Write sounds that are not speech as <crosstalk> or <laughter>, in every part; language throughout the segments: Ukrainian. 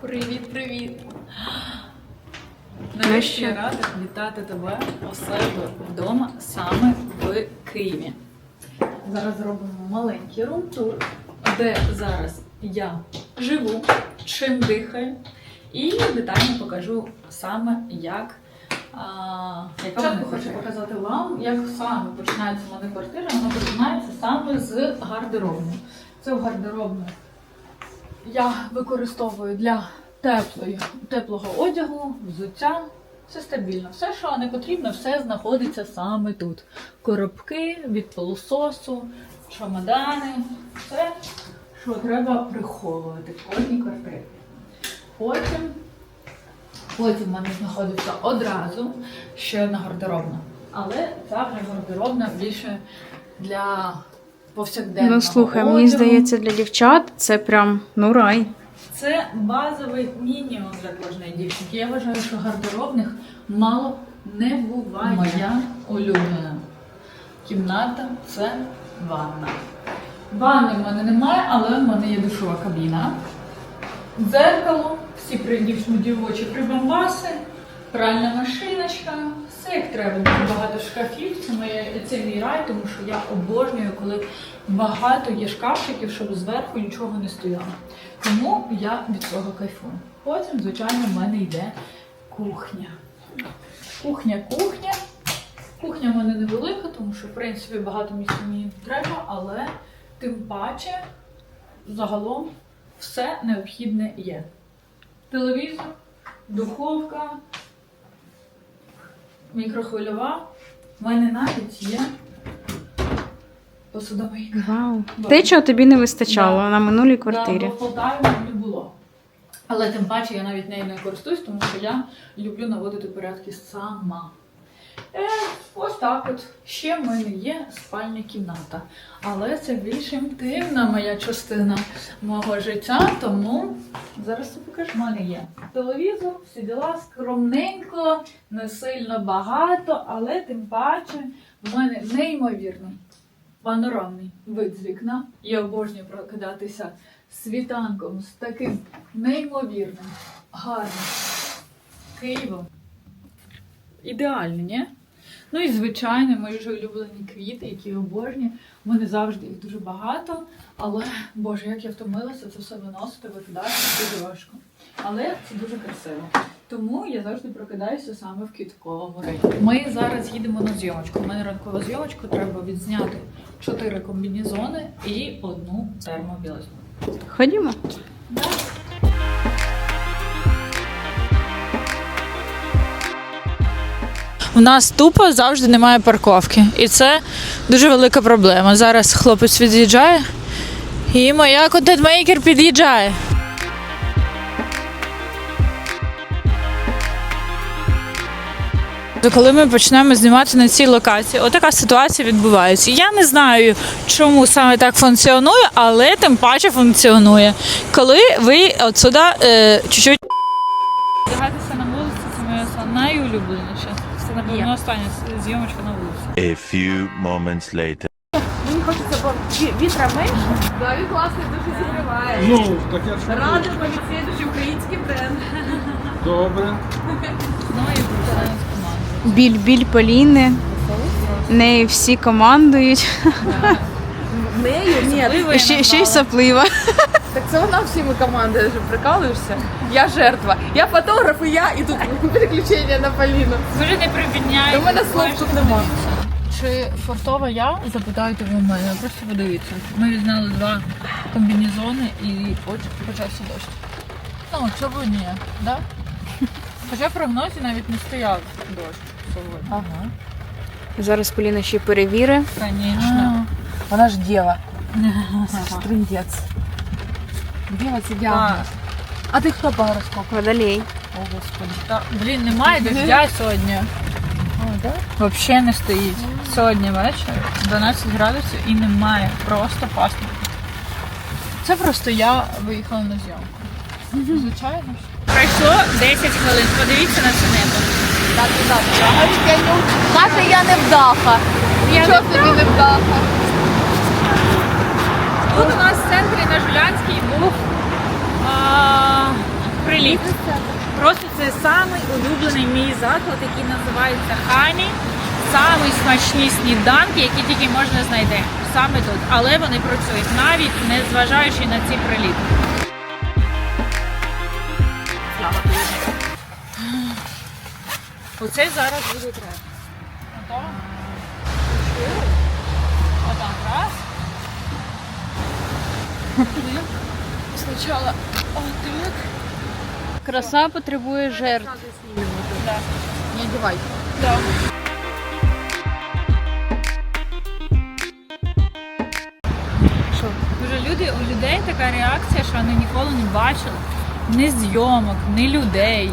Привіт, привіт! Нарешті я рада вітати тебе у себе вдома саме в Києві. Зараз зробимо маленький рум-тур, де зараз я живу, чим дихаю, і детально покажу саме, як. Спочатку хочу показати вам, як саме починається в мене квартира. Вона починається саме з гардеробної. Це в гардеробну я використовую для теплої, теплого одягу, взуття. Все стабільно. Все, що не потрібно, все знаходиться саме тут. Коробки від пилососу, чемодани, все, що треба приховувати в кожній квартирі. Потім, потім в мене знаходиться одразу ще одна гардеробна. Але ця гардеробна більше для повсякденного Ну слухай, мені здається, для дівчат це прям ну рай. Це базовий мінімум для кожної дівчинки. Я вважаю, що гардеробних мало не буває. Моя улюблена кімната це ванна. Ванни в мене немає, але в мене є душова кабіна. Дзеркало, всі при- дівчину дівочі прибамбаси, пральна машиночка, все як треба. Дуже багато шкафів. Це, моє, це мій рай, тому що я обожнюю, коли багато є шкафчиків, щоб зверху нічого не стояло. Тому я від цього кайфую. Потім, звичайно, в мене йде кухня. Кухня, кухня. Кухня в мене невелика, тому що, в принципі, багато місця мені не треба, але тим паче, загалом, все необхідне є. Телевізор, духовка, мікрохвильова. В мене навіть є посудомийка. Вау. Те, чого тобі не вистачало Да. на минулій Да, квартирі. бо в Полтаві не було. Але тим паче я навіть нею не користуюсь, тому що я люблю наводити порядки сама. Е, так от. Ще в мене є спальня кімната. Але це більш інтимна моя частина мого життя, тому зараз я покажу. В мене є телевізор, всі діла скромненько, не сильно багато, але тим паче в мене неймовірний панорамний вид з вікна. Я обожнюю прокидатися світанком з таким неймовірним, гарним Києвом. Ідеально, ні? Ну і звичайно, мої ж улюблені квіти, які. У мене завжди їх дуже багато, але Боже, як я втомилася це все виносити, викидати дуже важко. Але це дуже красиво. Тому я завжди прокидаюся саме в квітковому районі. Ми зараз їдемо на зйомочку. У мене ранкова зйомочка, треба відзняти чотири комбінезони і одну термобілизну. Ходімо. У нас тупо завжди немає парковки. І це дуже велика проблема. Зараз хлопець від'їжджає, і моя контент-мейкер під'їжджає. Коли ми почнемо знімати на цій локації, отака ситуація відбувається. Я не знаю, чому саме так функціонує, але тим паче функціонує. Коли ви отсюди е, чуть-чуть Вдягатися на вулиці це моя найулюбленіше. Напевно, остання зйомочка на вулиці. A few moments later. Мені хочеться, бо вітра менше. Да, він класний, дуже зігріває. Ну, так я ж Радимо від дуже український бренд. добре. Ну і представляємо команди. Біль, біль Поліни. Неї всі командують. Нею? Ні, ще, ще й соплива. Так це вона всіми командою, що прикалуєшся. Я жертва. Я фотограф і я, і тут <laughs> переключення на Поліну. Дуже не припиняйте. У мене слов тут нема. Чи фартова я? Запитайте ви в мене, просто подивіться. Ми відзняли два комбінезони і поч- почався дощ. Ну, чого ні, да? <laughs> Хоча в прогнозі навіть не стояв дощ сьогодні. Ага. Зараз Поліна ще перевіри. Звісно. Вона ж дєва. Стриндець. Це діагноз. А ти хто по гороскопу? Водолей. О, господи. Та, блін, немає дождя сьогодні. О, да? Взагалі не стоїть. Сьогодні вечір 12 градусів і немає. Просто пасмурно. Це просто я виїхала на зйомку. Звичайно. Пройшло 10 хвилин. Подивіться на це небо. Так, так. Я не вдаха. Нічого собі не вдаха. Тут у нас в центрі на Жулянській був а, при Беріть. Просто самий улюблений мій заклад, який називається Хані. Самий смачні сніданки, які тільки можна знайти. Саме тут. Але вони працюють навіть не зважаючи на ці приліти. Оце зараз буде треба. Готово? Отак, раз. Спочатку отак. Краса потребує жертв. Не одевай. Да. Що? Дуже люди, у людей така реакція, що вони ніколи не бачили ні зйомок, ні людей,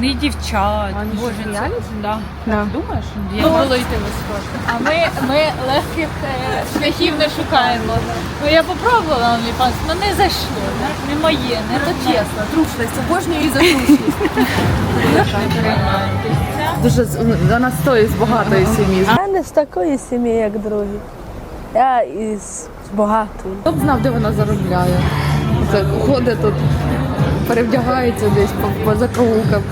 ні дівчат. Вони що, Боже, це- реаліті? Да. Да. Думаєш? Я Ну, просто- вилити ви. А ми, ми легких е, шляхів не шукаємо. Ну я попробувала OnlyFans, але не зайшло, не, не моє, не то чесно, трушність, обожнюю її за трушність. Дуже з- вона стоїть з багатої сім'ї. Я не з такої сім'ї, як другі. Я із багатої. Хто б знав, де вона заробляє? Це ходить тут, перевдягається десь по, по закоулкам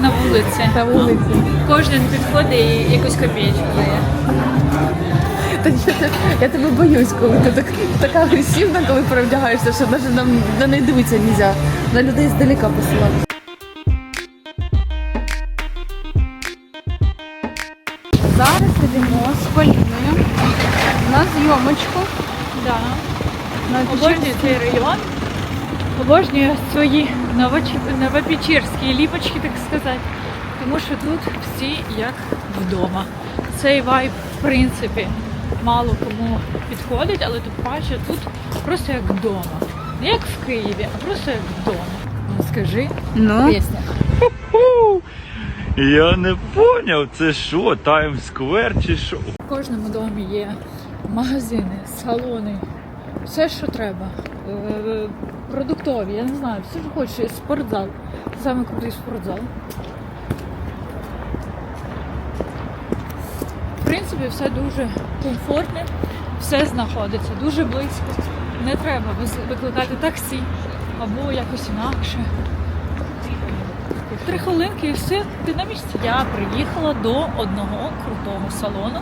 На вулиці. на вулиці. Кожен підходить і якусь копійку дає. Та я, те- я тебе боюсь, коли ти так, така агресивна, коли перевдягаєшся, що навіть на, на неї дивитися не можна. На людей здалека посилати. Зараз йдемо з Поліною на зйомочку. Да. На Обожнюю цей район. Обожнюю свої новопечерські ліпочки, так сказати. Тому що тут всі як вдома. Цей вайб, в принципі, мало кому підходить, але тут бачу, тут просто як вдома. Не як в Києві, а просто як вдома. Ну, Скажи, Ну, пісня. Я не поняв, це що, Таймс-сквер чи що? В кожному домі є магазини, салони, все, що треба. Продуктові, я не знаю, все, що хочеш, спортзал. Саме крутий спортзал. В принципі, все дуже комфортне, все знаходиться дуже близько. Не треба викликати таксі або якось інакше. Три хвилинки і все, ти на місці. Я приїхала до одного крутого салону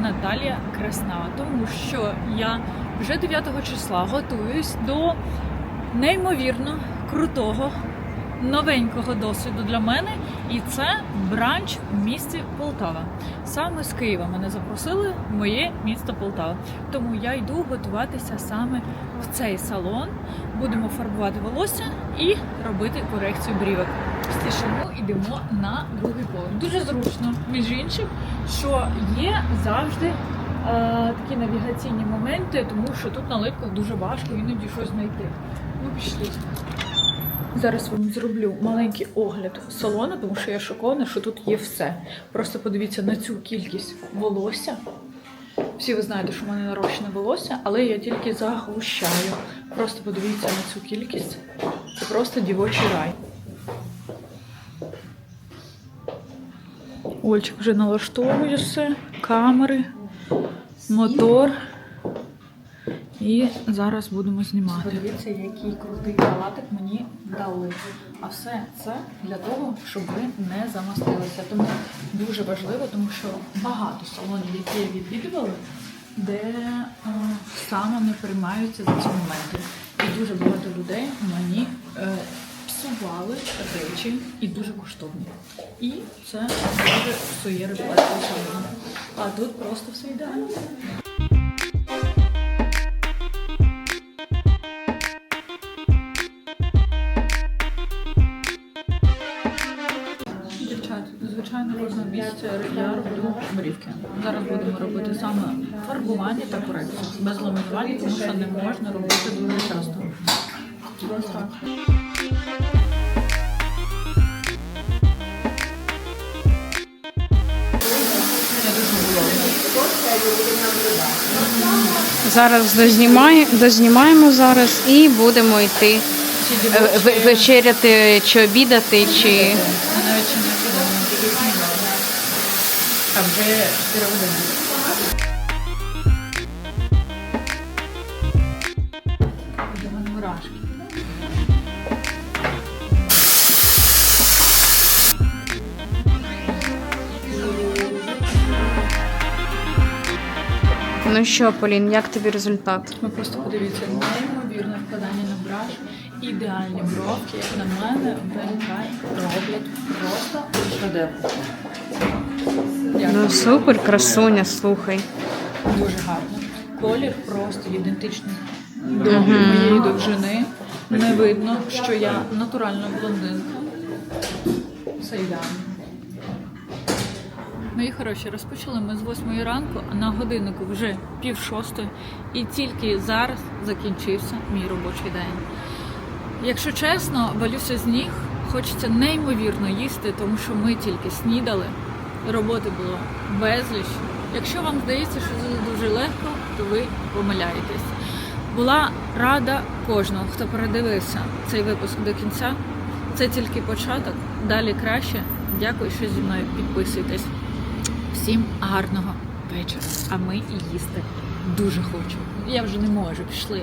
Наталія Краснава, тому що я вже 9 числа готуюсь до неймовірно крутого новенького досвіду для мене, і це бранч в місті Полтава. Саме з Києва мене запросили в моє місто Полтава. Тому я йду готуватися саме в цей салон. Будемо фарбувати волосся і робити корекцію брівок. Стішимо йдемо на другий поверх. Дуже зручно, між іншим, що є завжди е, такі навігаційні моменти, тому що тут на липках дуже важко іноді щось знайти. Ну, пішли. Зараз вам зроблю маленький огляд салону, тому що я шокована, що тут є все. Просто подивіться на цю кількість волосся. Всі ви знаєте, що в мене нарощене волосся, але я тільки загущаю. Просто подивіться на цю кількість. Це просто дівочий рай. Ольчик вже налаштовує все, камери, мотор. І зараз будемо знімати. Подивіться, який крутий халатик мені дали. А все це для того, щоб ви не замастилися. Тому дуже важливо, тому що багато салонів, які я відвідувала, де е, саме не приймаються за ці моменти. І дуже багато людей мені е, псували речі і дуже коштовні. І це дуже псує репутацію. А тут просто все ідеально. Роблю брівки. Зараз будемо робити саме фарбування та корекцію. Без ламінування, тому що не можна робити дуже часто. Ось так. Зараз дознімає, дознімаємо зараз і будемо йти е, вечеряти чи обідати, чи навіть не а вже 4 години. Мурашки. Ну що, Полін, як тобі результат? Ми просто подивіться, неймовірне вкладання на браш, ідеальні бровки, як на мене, ВНК роблять просто шедевр. Ну супер, красуня, слухай. Дуже гарно. Колір просто ідентичний до моєї довжини. Не видно, що я натуральна блондинка. Все ідеально. Мої хороші, розпочали ми з восьмої ранку, а на годиннику вже пів шостої, і тільки зараз закінчився мій робочий день. Якщо чесно, валюся з ніг, хочеться неймовірно їсти, тому що ми тільки снідали, роботи було безліч. Якщо вам здається, що це дуже легко, то ви помиляєтесь. Була рада кожного, хто передивився цей випуск до кінця. Це тільки початок, далі краще. Дякую, що зі мною підписуєтесь. Всім гарного вечора. А ми і їсти дуже хочу. Я вже не можу. Пішли.